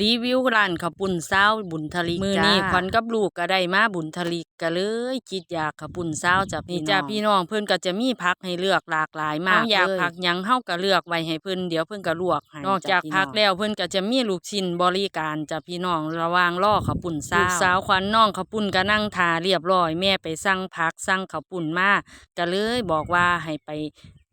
รีวิวร้านข้าวปุ้นซาวบุญทลิกมื้อจ้านี้ขวัญกับลูกก็ได้มาบุญทลิกก็เลยคิดอยากข้าวปุ้นซาวจ้ะพี่จ้าพี่น้องเพิ่นก็จะมีผักให้เลือกหลากหลายมากอยากผักหยังเฮาก็เลือกไว้ให้เพิ่นเดี๋ยวเพิ่นก็ลวกให้นอกจากผักแล้วเพิ่นก็จะมีลูกชิ้นบริการจ้ะพี่น้องระหว่างรอข้าวปุ้นซาวลูกสาวขวัญน้องข้าวปุ้นก็นั่งทาเรียบร้อยแม่ไปสั่งผักสั่งข้าวปุ้นมาก็เลยบอกว่าให้ไป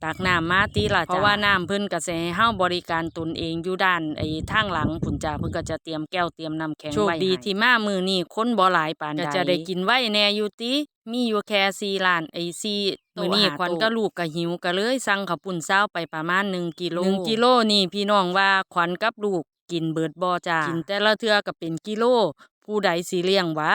ตักน้ำมาตีละเพราะว่าน้ำเพิ่นก็สิให้เฮาบริการตนเองอยู่ด้านไอ้ทางหลังพุ่นจ้าเพิ่นก็จะเตรียมแก้วเตรียมน้ำแข็งไว้โชคดีที่มามื้อนี้คนบ่หลายปานใดก็จะได้กินไว้แน่อยู่ติมีอยู่แค่4ร้านไอ้4มื้อนี้ขวัญกับลูกก็หิวก็เลยสั่งข้าวปุ้นซาวไปประมาณ1กิโล1กิโลนี่พี่น้องว่าขวัญกับลูกกินเบิดบ่จ้ากินแต่ละเทื่อก็เป็นกิโล ผู้ใดสิเลี้ยงไว้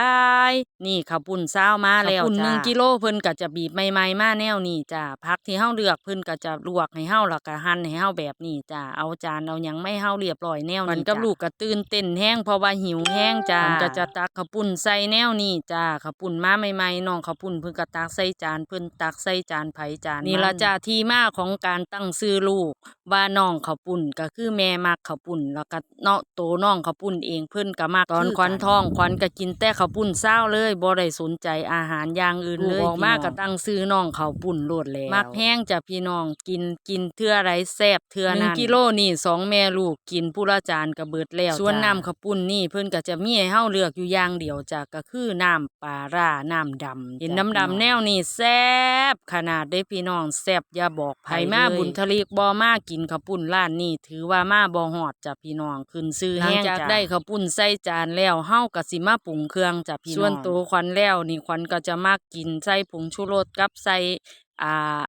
นี่ข้าวปุ้นซาวมาแล้วจ้าข้าวปุ้นหนึ่งกิโลเพิ่นก็จะบีบใหม่ๆมาแนวนี้จ้าผักที่เฮาเลือกเพิ่นก็จะลวกให้เฮาแล้วก็หั่นให้เฮาแบบนี้จ้าเอาจานเอาหยังไม่เฮาเรียบร้อยแนวนี้มันกับลูกก็ตื่นเต้นแฮงเพราะว่าหิวแฮงจ้ามันก็จะตักข้าวปุ้นใส่แนวนี้จ้าข้าวปุ้นมาใหม่ๆน้องข้าวปุ้นเพิ่นก็ตักใส่จานเพิ่นตักใส่จานไผจานมันนี่ละจ้าที่มาของการตั้งชื่อลูกว่าน้องข้าวปุ้นก็คือแม่มักข้าวปุ้นแล้วก็เนาะโตน้องข้าวปุ้นเองเพิ่นก็มักตอนขวัญท้องขวัญก็กินแต่ข้าวปุ้นเศร้าเลยบ่ได้สนใจอาหารอย่างอื่นเลยออกมาก็ตั้งซื้อน้องข้าวปุ้นโลดแล้วมักแห้งจ้ะพี่น้องกินกินเทื่อไรแซ่บเทื่อนั้นกิโลนี่สองแม่ลูกกินผู้ละจานก็เบิดแล้วส่วนน้ำข้าวปุ้นนี่เพิ่นก็จะมีให้เฮาเลือกอยู่อย่างเดียวจ้ะก็คือน้ำปลาร้าน้ำดำเห็นน้ำดำแนวนี่แซ่บขนาดเด้พี่น้องแซ่บอย่าบอกไผมาบุญทะเลกบ่มากินข้าวปุ้นร้านนี้ถือว่ามาบ่ฮอดจ้ะพี่น้องขึ้นซื้อแห้งจากได้ข้าวปุ้นใส่จานแล้วเฮาก็สิมาปรุงเครื่องจ้ะพี่น้องส่วนตัวควันแล้วนี่ควันก็จะมักกินใส่ผงชูรสกับใส่อ่า